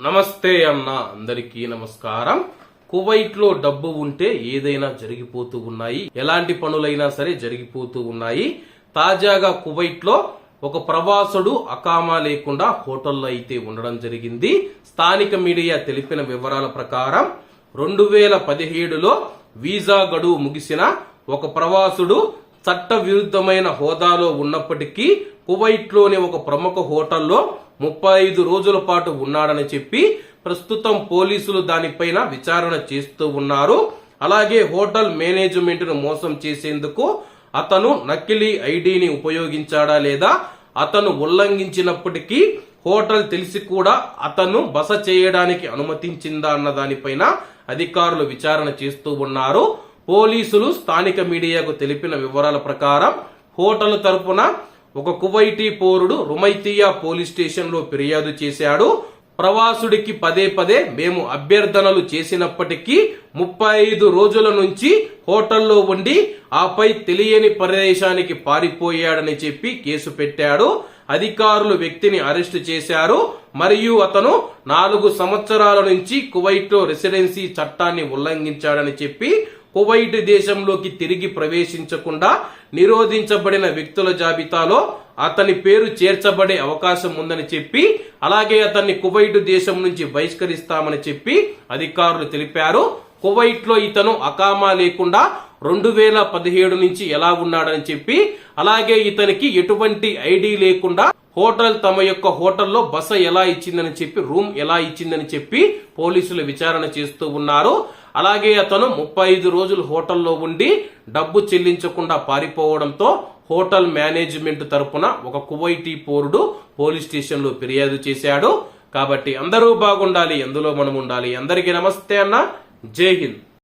నమస్తే అన్న అందరికీ నమస్కారం. కువైట్లో డబ్బు ఉంటే ఏదైనా జరిగిపోతూ ఉన్నాయి. ఎలాంటి పనులైనా సరే జరిగిపోతూ ఉన్నాయి. తాజాగా కువైట్లో ఒక ప్రవాసుడు అకామా లేకుండా హోటల్లో అయితే ఉండడం జరిగింది. స్థానిక మీడియా తెలిపిన వివరాల ప్రకారం రెండు వేల పదిహేడులో వీసా గడువు ముగిసిన ఒక ప్రవాసుడు చట్టవిరుద్ధమైన హోదాలో ఉన్నప్పటికీ కువైట్లోని ఒక ప్రముఖ హోటల్లో ముప్పై ఐదు రోజుల పాటు ఉన్నాడని చెప్పి ప్రస్తుతం పోలీసులు దానిపైన విచారణ చేస్తూ ఉన్నారు. అలాగే హోటల్ మేనేజ్మెంట్ను మోసం చేసేందుకు అతను నకిలీ ఐడిని ఉపయోగించాడా లేదా అతను ఉల్లంఘించినప్పటికీ హోటల్ తెలిసి కూడా అతను బస చేయడానికి అనుమతించిందా అన్న దానిపైన అధికారులు విచారణ చేస్తూ ఉన్నారు. పోలీసులు స్థానిక మీడియాకు తెలిపిన వివరాల ప్రకారం హోటల్ తరపున ఒక కువైటీ పౌరుడు రుమైతియా పోలీస్ స్టేషన్లో ఫిర్యాదు చేశాడు. ప్రవాసుడికి పదే పదే మేము అభ్యర్థనలు చేసినప్పటికీ ముప్పై ఐదు రోజుల నుంచి హోటల్లో ఉండి ఆపై తెలియని ప్రదేశానికి పారిపోయాడని చెప్పి కేసు పెట్టాడు. అధికారులు వ్యక్తిని అరెస్టు చేశారు. మరియు అతను నాలుగు సంవత్సరాల నుంచి కువైట్లో రెసిడెన్సీ చట్టాన్ని ఉల్లంఘించాడని చెప్పి కువైట్ దేశంలోకి తిరిగి ప్రవేశించకుండా నిరోధించబడిన వ్యక్తుల జాబితాలో అతని పేరు చేర్చబడే అవకాశం ఉందని చెప్పి అలాగే అతన్ని కువైట్ దేశం నుంచి బహిష్కరిస్తామని చెప్పి అధికారులు తెలిపారు. కువైట్లో ఇతను అకామా లేకుండా రెండు వేల పదిహేడు నుంచి ఎలా ఉన్నాడని చెప్పి అలాగే ఇతనికి ఎటువంటి ఐడి లేకుండా హోటల్ తమ యొక్క హోటల్లో బస ఎలా ఇచ్చిందని చెప్పి రూమ్ ఎలా ఇచ్చిందని చెప్పి పోలీసులు విచారణ చేస్తూ ఉన్నారు. అలాగే అతను ముప్పై ఐదు రోజులు హోటల్లో ఉండి డబ్బు చెల్లించకుండా పారిపోవడంతో హోటల్ మేనేజ్మెంట్ తరపున ఒక కువైటీ పౌరుడు పోలీస్ స్టేషన్లో ఫిర్యాదు చేశాడు. కాబట్టి అందరూ బాగుండాలి ఎందులో మనం ఉండాలి. అందరికీ నమస్తే అన్న. జై హింద్.